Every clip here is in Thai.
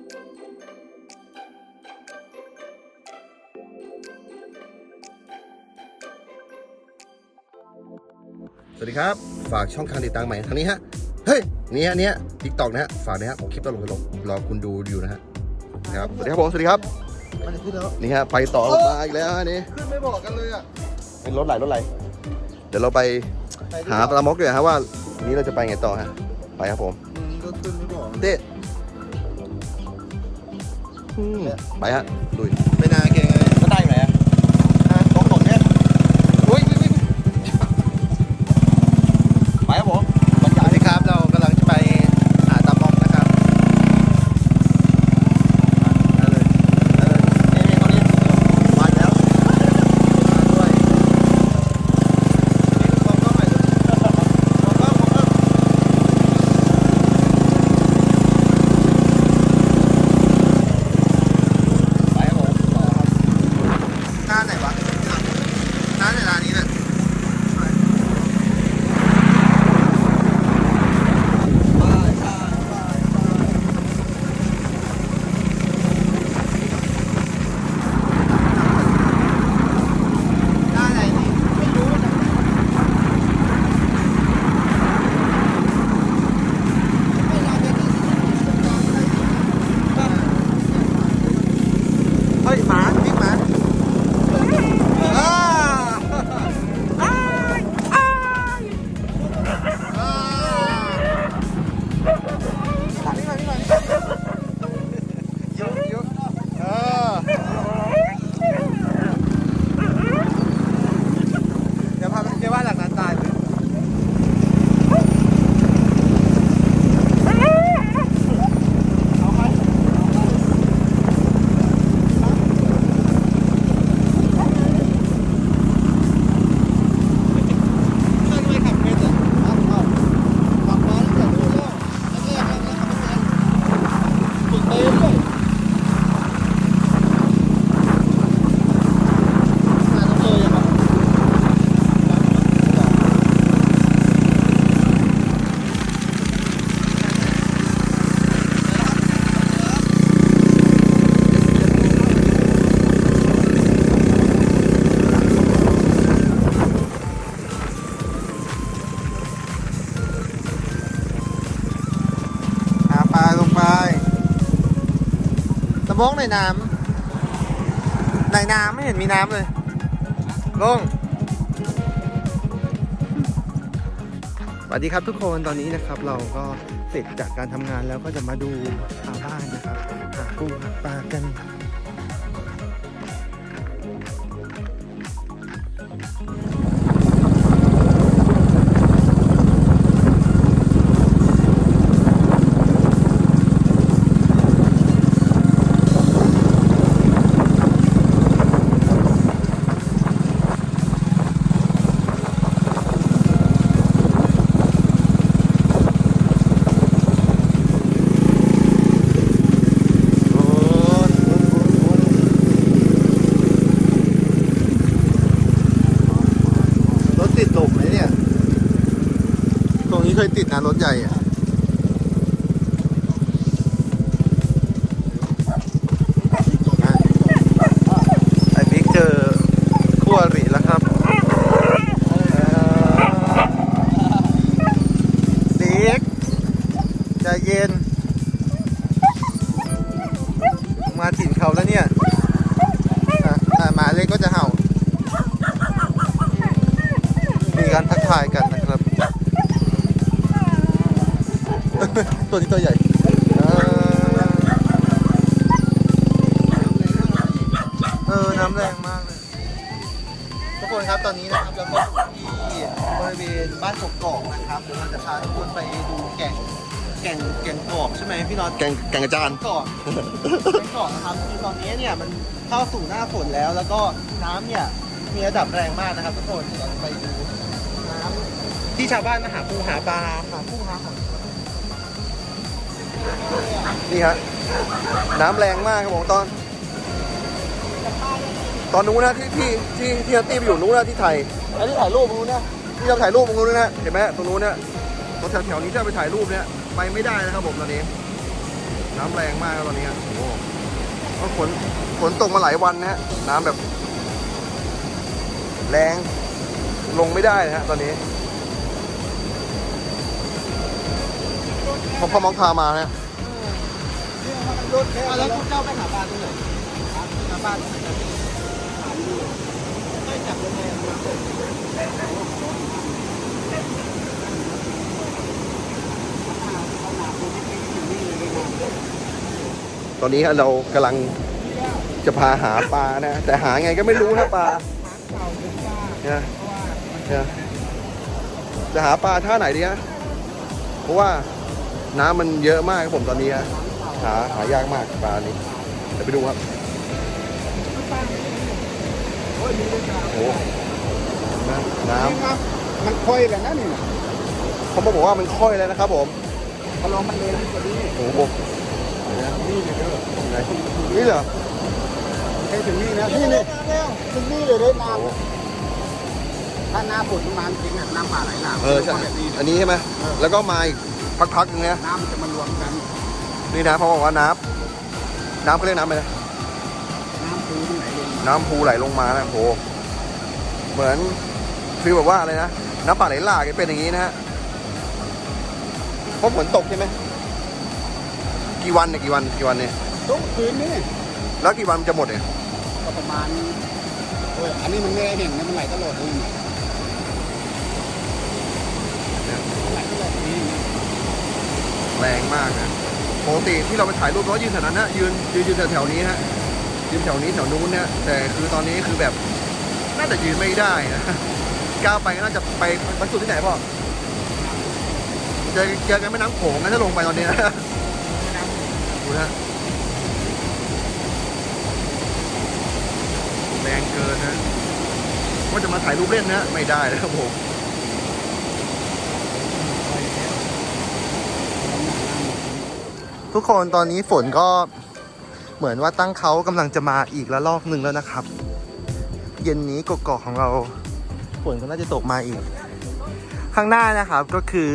สวัสดีครับ ฝากช่องทางติดตามใหม่ทางนี้ฮะ เฮ้ยนี่ฮะเนี้ยทิกตอกนะฮะ ฝากนะฮะผมคลิปตลกตลกๆรอคุณดูอยู่นะฮะนะครับ สวัสดีครับผมสวัสดีครับ มันจะขึ้นแล้ว นี่ฮะ ไปต่อลงมาอีกแล้วฮะนี่ ขึ้นไม่บอกกันเลยอะ เป็นรถไหลรถไหล เดี๋ยวเราไปหาปลามกดีกว่าฮะว่าวันนี้เราจะไปไงต่อฮะ ไปครับผมอืมก็ขึ้นไม่บอก เต้อืม ไปฮะดุยไม่นาเก่ มองในน้ำในน้ำไม่เห็นมีน้ำเลย ลงสวัสดีครับทุกคนตอนนี้นะครับ เราก็เสร็จจากการทำงานแล้วก็จะมาดูชาวบ้านนะครับ หาปูหาปลากัน ยติดนะรถใหญ่อะไอ้บิ๊กเจอคู่อริแล้วครับเอ่อบิ๊กใจเย็น มาถิ่นเขาแล้วเนี่ยหมาเล็กก็จะเห่า มีการทักทายกันนะ ตัวนี้ตัวใหญ่เออเออน้ำแรงมากเลย ทุกคนครับตอนนี้นะครับเราก็อยู่ที่บริเวณบ้านกกอกนะครับเดี๋ยวเราจะพาทุกคนไปดูแก่งแก่งแก่งกอกใช่ไหมพี่น็อต แกงแกงอาจารย์เกาะเป็นเกาะนะครับคือตอนนี้เนี่ยมันเข้าสู่หน้าฝนแล้ว แล้วก็น้ำเนี่ยมีระดับแรงมากนะครับทุกคนเดี๋ยวเราไปดูน้ำที่ชาวบ้านมาหาปูหาปลาหาปูหาหอย นี่ฮะน้ำแรงมากครับผมตอน ตอนนู้นนะที่ที่ที่ที่นัตตี้ไปอยู่นู้นนะที่ไทยอันนี้ถ่ายรูปมึงนะที่เราถ่ายรูปตรงนู้นนะเห็นไหมตรงนู้นเนี่ยตรงแถวๆนี้ถ้าไปถ่ายรูปเนี่ยไปไม่ได้นะครับผมตอนนี้ น้ำแรงมากครับตอนนี้โอ้โหก็ฝนฝนตกมาหลายวันนะฮะน้ำแบบ แรงลงไม่ได้นะฮะตอนนี้ พอพ่อมองพามานะแล้วคุณเจ้าไปหาปลาที่ไหนหาปลาที่ไหนไม่จับยังไงตอนนี้เรากำลังจะพาหาปลานะ แต่หาไงก็ไม่รู้นะปลาเก่าเป็นปลาเนี่ยเพราะว่ามันเนี่ยจะหาปลาท่าไหนดีฮะเพราะว่า น้ำมันเยอะมากครับผมตอนนี้ฮะหาหายากมากปลานี้เดี๋ยวไปดูครับโอ้ยมีเรื่องราวโอ้โหน้นี่ครับมันค่อยแบบนั้นนี่นะำเขาบอกว่ามันค่อยแล้วนะครับผมพอลองมันเลยกว่านี้โอ้โหนี่เลยเด้อไหนนี่เหรอให้ถึงนี่นะนี่เลยถึงนี่เลยได้น้โอ้โหำถ้าน้ำฝนมาจริงอะน้ำป่าไหลหลากเออใช่แบบนี้อันนี้ใช่ไหมแล้วก็มาอีก พักๆนึงนะน้ำมันจะมารวมกันนี่นะเขาบอกว่าน้ำน้ำเขาเรียกน้ำอะไรนะน้ำปูที่ไหนลงน้ำพูไหลลงมานะโหเหมือนฟีลแบบว่าอะไรนะน้ำป่าไหลหลากเป็นอย่างนี้นะฮะเพราะฝนตกใช่ไหมกี่วันเนี่ยกี่วันกี่วันเนี่ยทุกคืนนี่แล้วกี่วันมันจะหมดเนี่ยก็ประมาณโอ้ยอันนี้มันไม่ได้เห็นนะมันไหลตลอดเลยมันไหลตลอดนี่ แรงมากนะปกติที่เราไปถ่ายรูปเราก็ยืนแถวนั้นนะยืนยืนยืนแถวๆนี้ฮะยืนแถวนี้แถวนู้นเนี่ยแต่คือตอนนี้คือแบบน่าจะยืนไม่ได้นะก้าวไปก็น่าจะไปบรรจุที่ไหนพ่อเจอเจอกันแม่น้ำโขงนะถ้าลงไปตอนนี้นะดูนะแรงเกินนะว่าจะมาถ่ายรูปเล่นนะไม่ได้นะครับผม ทุกคนตอนนี้ฝนก็เหมือนว่าตั้งเขากำลังจะมาอีกระลอกหนึ่งแล้วนะครับ เย็นนี้กกอกของเราฝนก็น่าจะตกมาอีก ข้างหน้านะครับก็คือ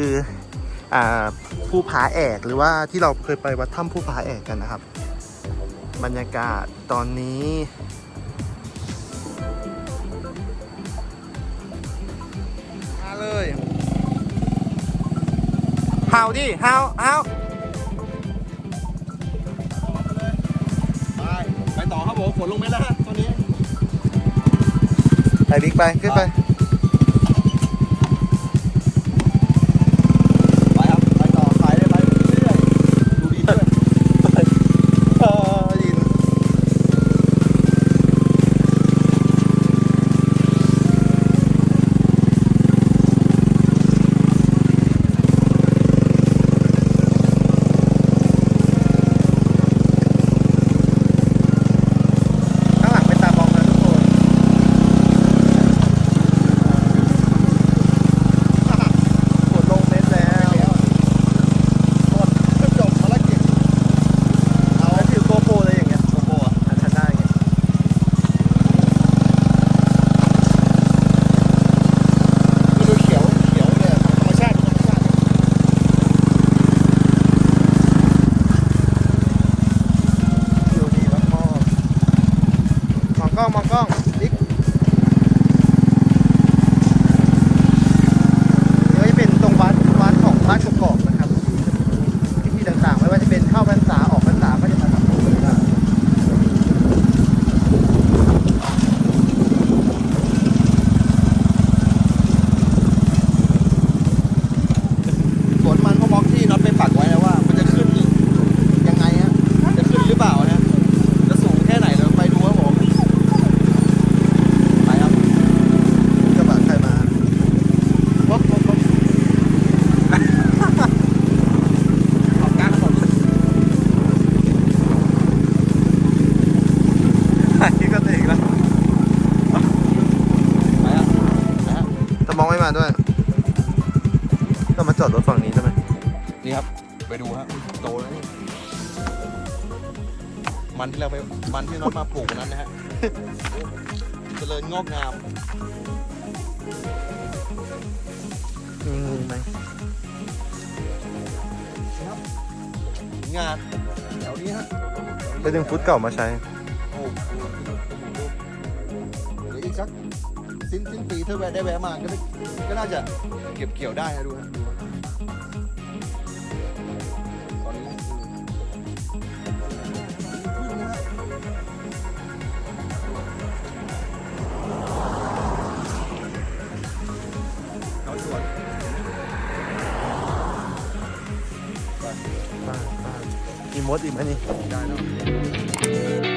อ่าภูผาแอกหรือว่าที่เราเคยไปวัดถ้ำภูผาแอกกันนะครับ บรรยากาศตอนนี้มาเลยเฮา ต่อครับผมฝนลงไหมล่ะตอนนี้ ไปบิ๊กไป ขึ้นไปครับ ไปต่อขายได้ไปเรื่อยๆดูดีด้วยไปเออยินข้างหลังเป็นตามองนะทุกคน ฝนลงเม็ดแล้วหมดจบภารกิจเอาแล้วถือโกโปรเลยอย่างเงี้ยโกโปรอะอันทันได้ไงดูเขียวเขียวเลยธรรมชาติธรรมชาติวิวดีมากๆมองกล้องมองกล้องดิ๊ก นี่ก็จะเป็นตรงวัดวัดของบ้านกกอกนะครับพิธีต่างๆไม่ว่าจะเป็นเข้าพรรษาออกพรรษาก็จะมาทำบุญกันสวนมันพ่อม็อกที่น็อตไปปักไว้นะว่า มันจะขึ้นยังไงฮะจะขึ้นหรือเปล่านะจะสูงแค่ไหนเราไปดูครับผมไปครับกระบะใครมา รถรถรถขอบการถนนถ่ายก็เองแล้วไปอะไปอะแต่ม องไม่มาด้วยก็มาจอดรถฝั่งนี้ใช่ไหมนี่ครับ ไปดูฮะโตแล้วนี่มันที่เราไปมันที่น้องมาปลูกวันนั้นนะฮะ เจริญงอกงามมีงูไหมงานวนี้ฮะไปดึงฟุตเก่ามาใช้โอ้โหเดี๋ยวอีกสัก สิ้นสิ้นปีถ้าแวะได้แวะมาก็ได้ก็น่าจะเก็บเกี่ยวได้นะดูนะดูนะตอนนี้ขึ้นนะฮะเขาสวนมีมดอีกไหมนี่ ได้แล้ว